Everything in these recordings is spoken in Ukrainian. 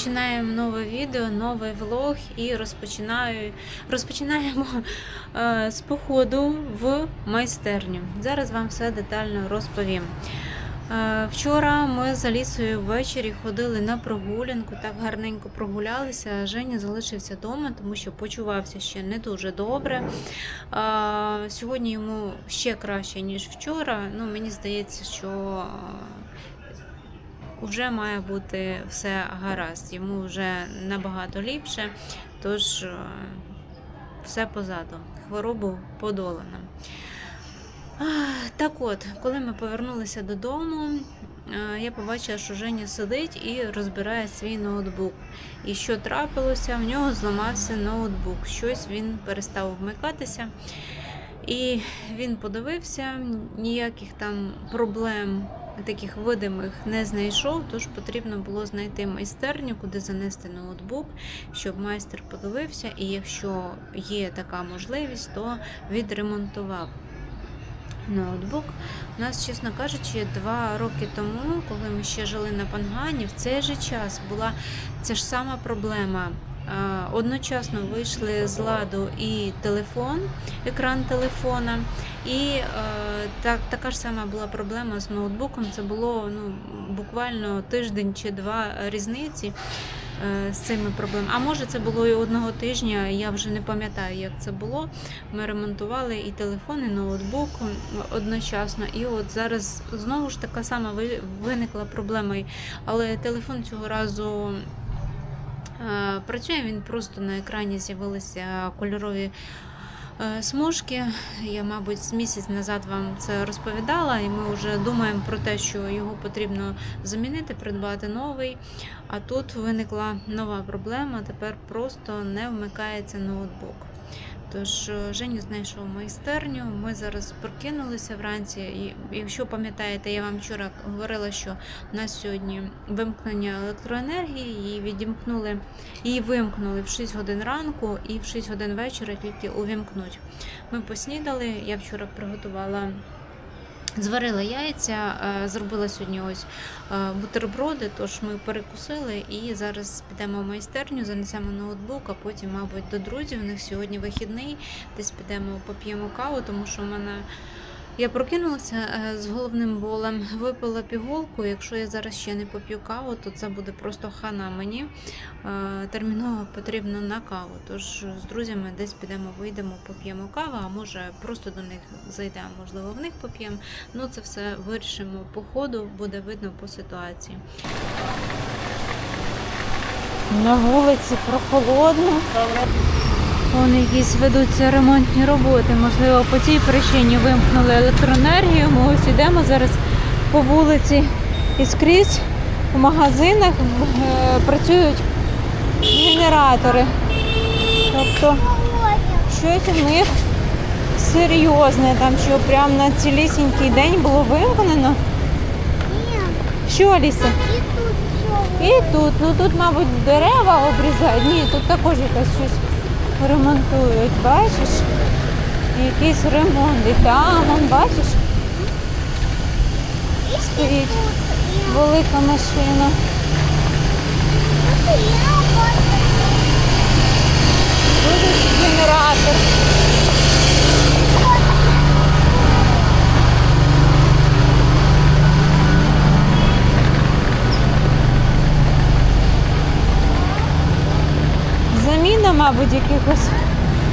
розпочинаємо нове відео, новий влог і розпочинаю, розпочинаємо е, з походу в майстерню. Зараз вам все детально розповім. Е, Вчора ми з Алісою ввечері ходили на прогулянку, так гарненько прогулялися. Женя залишився вдома, тому що почувався ще не дуже добре. Е, Сьогодні йому ще краще, ніж вчора. Ну, мені здається, що е, вже має бути все гаразд. Йому вже набагато ліпше, тож е, все позаду. Хворобу подолано. Так от, коли ми повернулися додому, е, я побачила, що Женя сидить і розбирає свій ноутбук. І що трапилося, в нього зламався ноутбук. Щось він перестав вмикатися. І він подивився, ніяких там проблем таких видимих не знайшов, тож потрібно було знайти майстерню, куди занести ноутбук, щоб майстер подивився, і якщо є така можливість, то відремонтував ноутбук. У нас, чесно кажучи, два роки тому, коли ми ще жили на Пангані, в цей же час була ця ж сама проблема. Одночасно вийшли з ладу і телефон, екран телефона, і е, так, така ж сама була проблема з ноутбуком. Це було ну, буквально тиждень чи два різниці е, з цими проблемами. А може, це було і одного тижня, я вже не пам'ятаю, як це було. Ми ремонтували і телефон, і ноутбук одночасно. І от зараз знову ж така сама виникла проблема. Але телефон цього разу. Е, Працює він просто на екрані з'явилися кольорові е, смужки. Я, мабуть, з місяць назад вам це розповідала, і ми вже думаємо про те, що його потрібно замінити, придбати новий. А тут виникла нова проблема. Тепер просто не вмикається ноутбук. Тож е, Женя знайшов майстерню. Ми зараз прокинулися вранці. І якщо пам'ятаєте, я вам вчора говорила, що у нас сьогодні вимкнення електроенергії, її відімкнули, її вимкнули в 6 годин ранку і в 6 годин вечора тільки увімкнуть. Ми поснідали. Я вчора приготувала. Зварила яйця, е, зробила сьогодні ось е, бутерброди, тож ми перекусили і зараз підемо в майстерню, занесемо ноутбук, а потім, мабуть, до друзів. У них сьогодні вихідний, десь підемо поп'ємо каву, тому що в мене я прокинулася е, з головним болем, випила пігулку. Якщо я зараз ще не поп'ю каву, то це буде просто хана мені. Е, Терміново потрібно на каву. Тож з друзями десь підемо, вийдемо, поп'ємо каву, а може просто до них зайдемо, можливо, в них поп'ємо. Ну це все вирішимо по ходу, буде видно по ситуації. На вулиці прохолодно. Вон якісь ведуться ремонтні роботи. Можливо, по цій причині вимкнули електроенергію. Ми ось йдемо зараз по вулиці і скрізь в магазинах е, працюють генератори. Тобто щось у них серйозне, там що прямо на цілісінький день було вимкнено. Що, Аліса? І тут, ну тут, мабуть, дерева обрізають. Ні, тут також якось щось ремонтують, бачиш? Якийсь ремонт. І там, он, бачиш, стоїть велика машина. Будеш генератор. Заміна, мабуть, якихось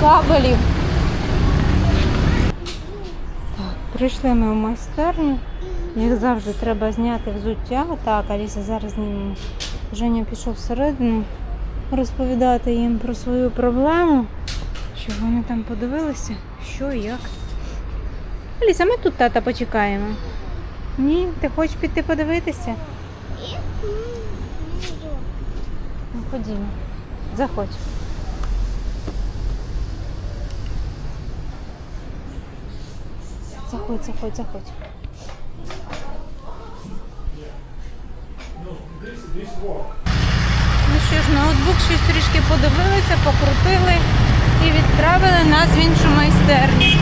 кабелів. Прийшли ми в майстерню. Як завжди, треба зняти взуття. Так, Аліса зараз знімемо. Женя пішов всередину розповідати їм про свою проблему, щоб вони там подивилися, що і як. Аліса, ми тут тата почекаємо. Ні, ти хочеш піти подивитися? Ну, ходімо. Заходь. Заходь, заходь, заходь. Ну що ж, ноутбук щось трішки подивилися, покрутили і відправили нас в іншу майстерню.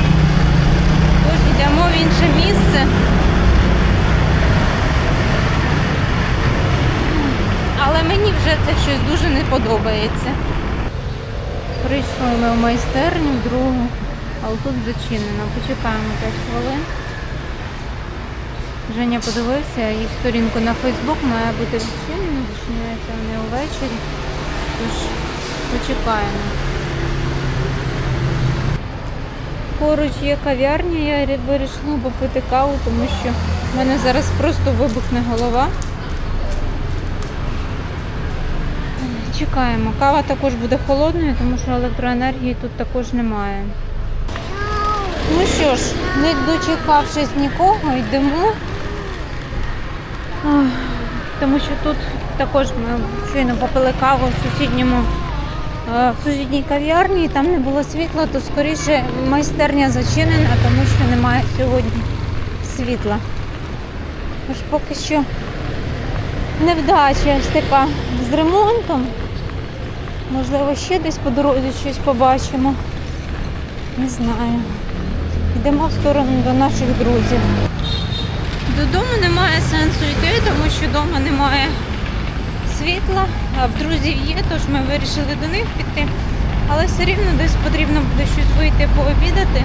Тож йдемо в інше місце. Але мені вже це щось дуже не подобається. Прийшли ми в майстерню в другу, але тут зачинено. Почекаємо 5 хвилин. Женя подивився, їх сторінку на Фейсбук має бути відчинена, відчиняється вони увечері. Тож почекаємо. Поруч є кав'ярня, я вирішила попити каву, тому що в мене зараз просто вибухне голова. Чекаємо. Кава також буде холодною, тому що електроенергії тут також немає. Ну що ж, не дочекавшись нікого, йдемо. Тому що тут також ми щойно попили каву в сусідньому е, в сусідній кав'ярні, і там не було світла, то скоріше майстерня зачинена, тому що немає сьогодні світла. Тож поки що невдача ось така з ремонтом. Можливо, ще десь по дорозі щось побачимо. Не знаю. Йдемо в сторону до наших друзів. Додому немає сенсу йти, тому що вдома немає світла, а в друзів є, тож ми вирішили до них піти. Але все рівно десь потрібно буде щось вийти пообідати,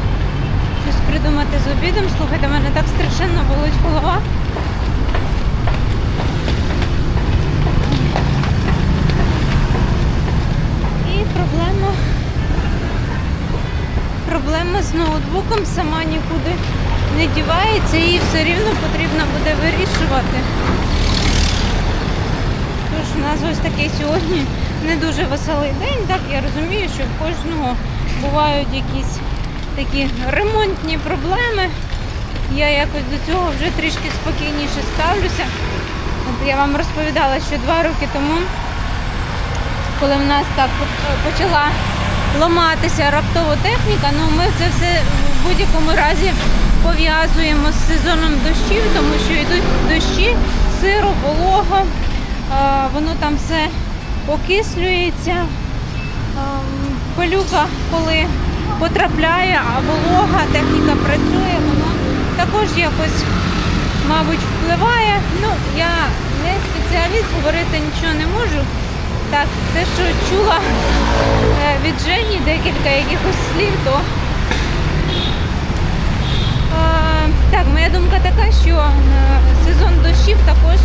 щось придумати з обідом. Слухайте, в мене так страшенно болить голова. Проблема. Проблема з ноутбуком сама нікуди не дівається, її все рівно потрібно буде вирішувати. Тож у нас ось такий сьогодні не дуже веселий день. Так, я розумію, що в кожного бувають якісь такі ремонтні проблеми. Я якось до цього вже трішки спокійніше ставлюся. От я вам розповідала, що два роки тому коли в нас так е, почала ламатися раптово техніка, ну ми це все в будь-якому разі пов'язуємо з сезоном дощів, тому що йдуть дощі, сиро, волого, воно там все окислюється. Ем, Пилюка, коли потрапляє, а волога, техніка працює, воно також якось, мабуть, впливає. Ну, я не спеціаліст, говорити нічого не можу. Так, те, що чула е, від Жені декілька якихось слів, то е, так, моя думка така, що е, сезон дощів також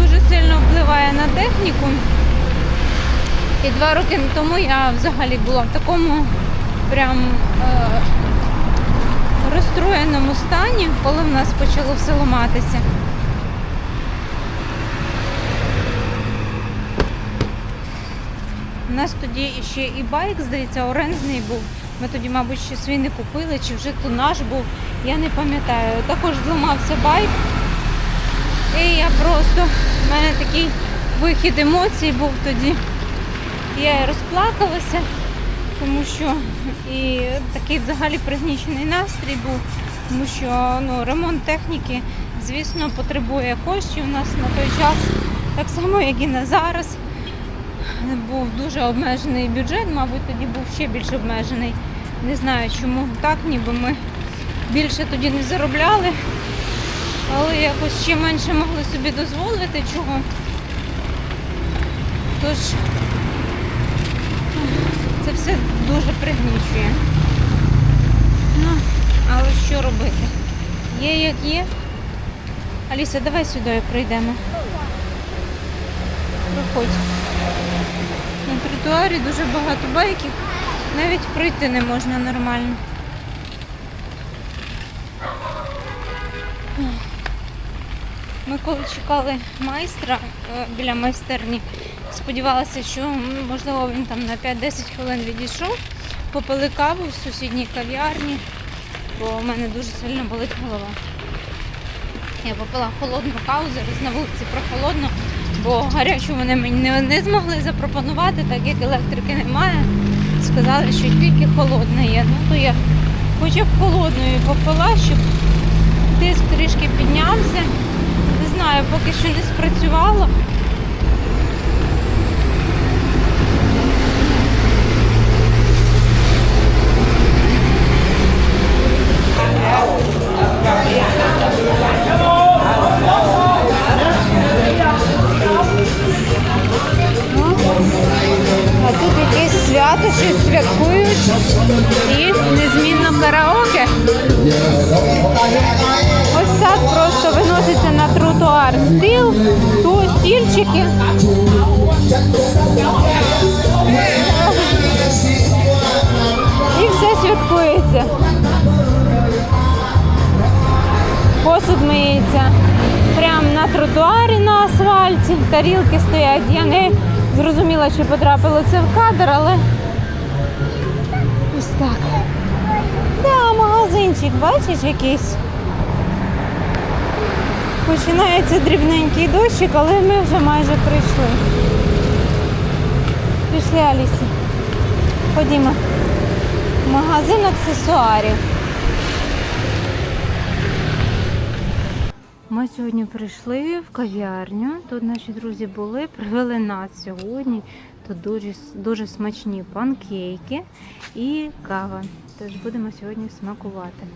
дуже сильно впливає на техніку. І два роки тому я взагалі була в такому прям розстроєному стані, коли в нас почало все ламатися. У нас тоді ще і байк, здається, орендний був. Ми тоді, мабуть, ще свій не купили, чи вже то наш був, я не пам'ятаю. Також зламався байк. І я просто, в мене такий вихід емоцій був тоді. Я розплакалася, тому що і такий взагалі пригнічений настрій був, тому що ну, ремонт техніки, звісно, потребує коштів у нас на той час, так само, як і на зараз був дуже обмежений бюджет, мабуть, тоді був ще більш обмежений. Не знаю, чому так, ніби ми більше тоді не заробляли, але якось ще менше могли собі дозволити чого. Тож це все дуже пригнічує. Ну, але що робити? Є як є. Аліса, давай сюди прийдемо. Проходь. На тротуарі дуже багато байків. Навіть пройти не можна нормально. Ми коли чекали майстра е, біля майстерні, сподівалася, що можливо він там на 5-10 хвилин відійшов, попили каву в сусідній кав'ярні, бо в мене дуже сильно болить голова. Я попила холодну каву, зараз на вулиці прохолодно, бо гарячу вони мені не, не змогли запропонувати, так як електрики немає. Сказали, що тільки холодна є. Ну то я хоча б холодною попила, щоб тиск трішки піднявся. Не знаю, поки що не спрацювало. І все святкується. Посуд миється. Прямо на тротуарі на асфальті. Тарілки стоять. Я не зрозуміла, чи потрапило це в кадр, але ось так. Да, магазинчик, бачиш якийсь. Починається дрібненький дощик, але ми вже майже прийшли. Пішли Алісі. Ходімо. Магазин аксесуарів. Ми сьогодні прийшли в кав'ярню. Тут наші друзі були, привели нас сьогодні. Тут дуже, дуже смачні панкейки і кава. Тож будемо сьогодні смакувати.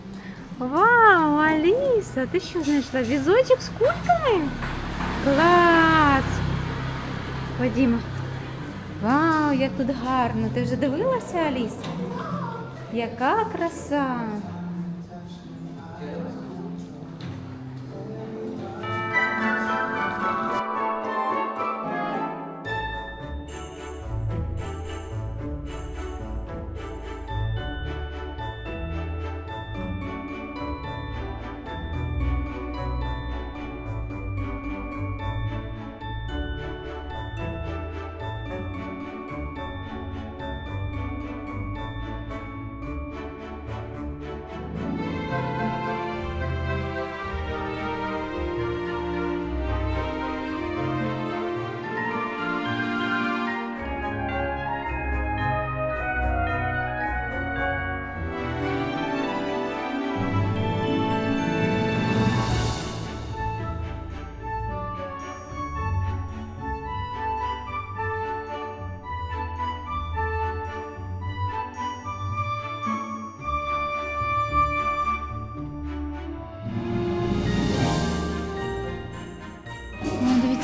Вау, Аліса, ти що знайшла? Візочок з кульками? Клас! Ходімо. Вау, як тут гарно! Ти вже дивилася, Аліса? Яка краса!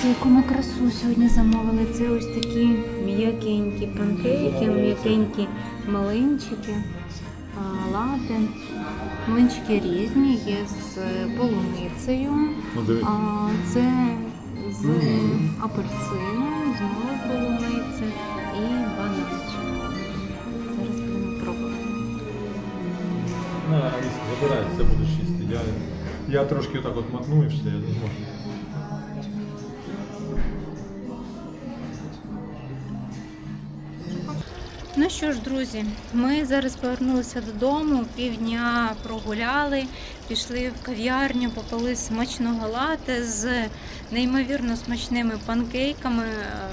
Дивіться, яку ми красу сьогодні замовили. Це ось такі м'якенькі панкейки, м'якенькі млинчики, а, лати. Млинчики різні, є з полуницею, Ну, а це з апельсином, з нової полуниці і бананчик. Зараз будемо пробувати. Це будеш їсти. Я, я трошки так от мотну і все, я не зможу. Що ж, друзі, ми зараз повернулися додому, півдня прогуляли, пішли в кав'ярню, попили смачного лате з неймовірно смачними панкейками. Е,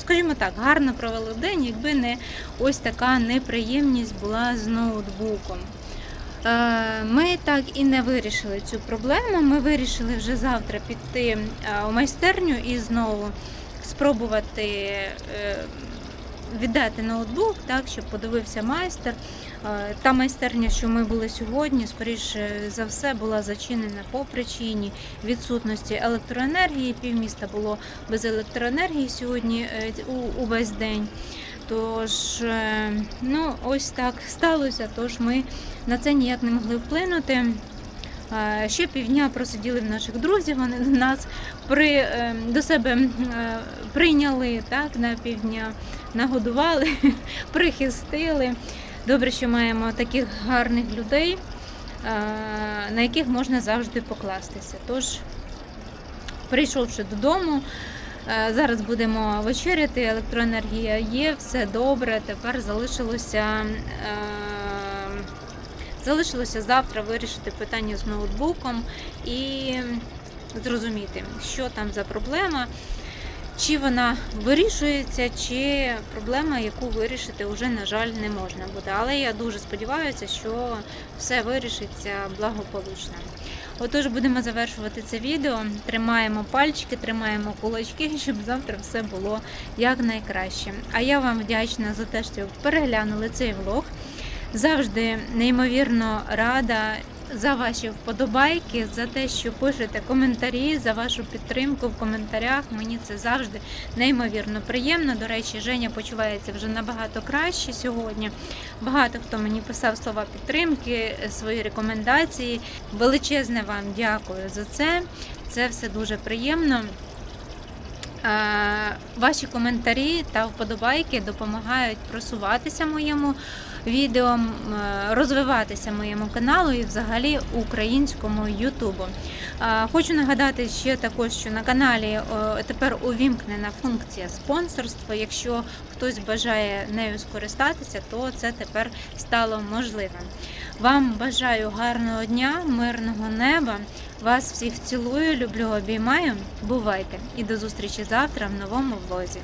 Скажімо так, гарно провели день, якби не ось така неприємність була з ноутбуком. Е, Ми так і не вирішили цю проблему. Ми вирішили вже завтра піти е, у майстерню і знову спробувати віддати ноутбук, так, щоб подивився майстер. Е, Та майстерня, що ми були сьогодні, скоріше за все, була зачинена по причині відсутності електроенергії. Півміста було без електроенергії сьогодні е, увесь день. Тож, е, ну, ось так сталося. Тож ми на це ніяк не могли вплинути. Ще півдня просиділи в наших друзів, вони нас при, до себе прийняли так, на півдня, нагодували, прихистили. Добре, що маємо таких гарних людей, е, на яких можна завжди покластися. Тож, прийшовши додому, е, зараз будемо вечеряти, електроенергія є, все добре. Тепер залишилося. е, Залишилося завтра вирішити питання з ноутбуком і зрозуміти, що там за проблема, чи вона вирішується, чи проблема, яку вирішити вже, на жаль, не можна буде. Але я дуже сподіваюся, що все вирішиться благополучно. Отож, будемо завершувати це відео. Тримаємо пальчики, тримаємо кулачки, щоб завтра все було якнайкраще. А я вам вдячна за те, що переглянули цей влог. Завжди неймовірно рада за ваші вподобайки, за те, що пишете коментарі, за вашу підтримку в коментарях. Мені це завжди неймовірно приємно. До речі, Женя почувається вже набагато краще сьогодні. Багато хто мені писав слова підтримки, свої рекомендації. Величезне вам дякую за це. Це все дуже приємно. Ваші коментарі та вподобайки допомагають просуватися моєму відео, е, розвиватися моєму каналу і взагалі українському Ютубу. Хочу нагадати ще також, що на каналі тепер увімкнена функція спонсорства. Якщо хтось бажає нею скористатися, то це тепер стало можливим. Вам бажаю гарного дня, мирного неба. Вас всіх цілую, люблю, обіймаю. Бувайте і до зустрічі завтра в новому влозі.